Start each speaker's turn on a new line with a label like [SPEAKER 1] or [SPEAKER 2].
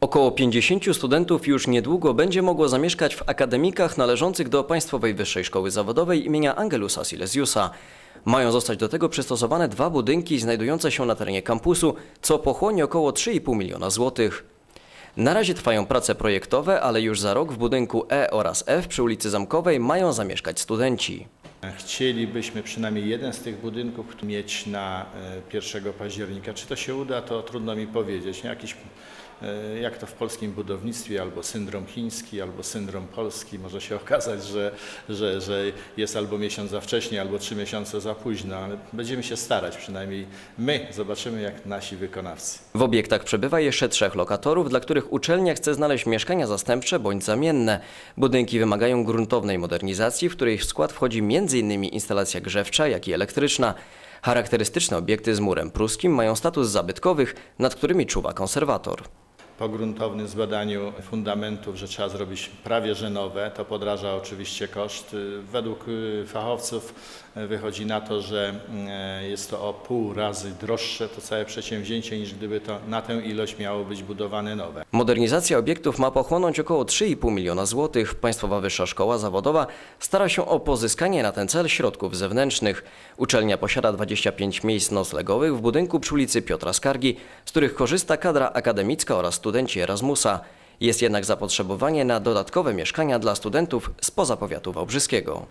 [SPEAKER 1] Około 50 studentów już niedługo będzie mogło zamieszkać w akademikach należących do Państwowej Wyższej Szkoły Zawodowej imienia Angelusa Silesiusa. Mają zostać do tego przystosowane dwa budynki znajdujące się na terenie kampusu, co pochłonie około 3,5 miliona złotych. Na razie trwają prace projektowe, ale już za rok w budynku E oraz F przy ulicy Zamkowej mają zamieszkać studenci.
[SPEAKER 2] Chcielibyśmy przynajmniej jeden z tych budynków mieć na e, 1 października. Czy to się uda, to trudno mi powiedzieć. Jakiś, e, jak to w polskim budownictwie, albo syndrom chiński, albo syndrom polski. Może się okazać, że, że, że jest albo miesiąc za wcześnie, albo trzy miesiące za późno, ale będziemy się starać, przynajmniej my zobaczymy, jak nasi wykonawcy.
[SPEAKER 1] W obiektach przebywa jeszcze trzech lokatorów, dla których uczelnia chce znaleźć mieszkania zastępcze bądź zamienne. Budynki wymagają gruntownej modernizacji, w której w skład wchodzi m.in. instalacja grzewcza, jak i elektryczna. Charakterystyczne obiekty z murem pruskim mają status zabytkowych, nad którymi czuwa konserwator.
[SPEAKER 2] Po gruntownym zbadaniu fundamentów, że trzeba zrobić prawie że nowe, to podraża oczywiście koszt. Według y, fachowców y, wychodzi na to, że y, jest to o pół razy droższe to całe przedsięwzięcie, niż gdyby to na tę ilość miało być budowane nowe.
[SPEAKER 1] Modernizacja obiektów ma pochłonąć około 3,5 miliona złotych. Państwowa Wyższa Szkoła Zawodowa stara się o pozyskanie na ten cel środków zewnętrznych. Uczelnia posiada 25 miejsc noclegowych w budynku przy ulicy Piotra Skargi, z których korzysta kadra akademicka oraz studenci Erasmusa. Jest jednak zapotrzebowanie na dodatkowe mieszkania dla studentów spoza powiatu wałbrzyskiego.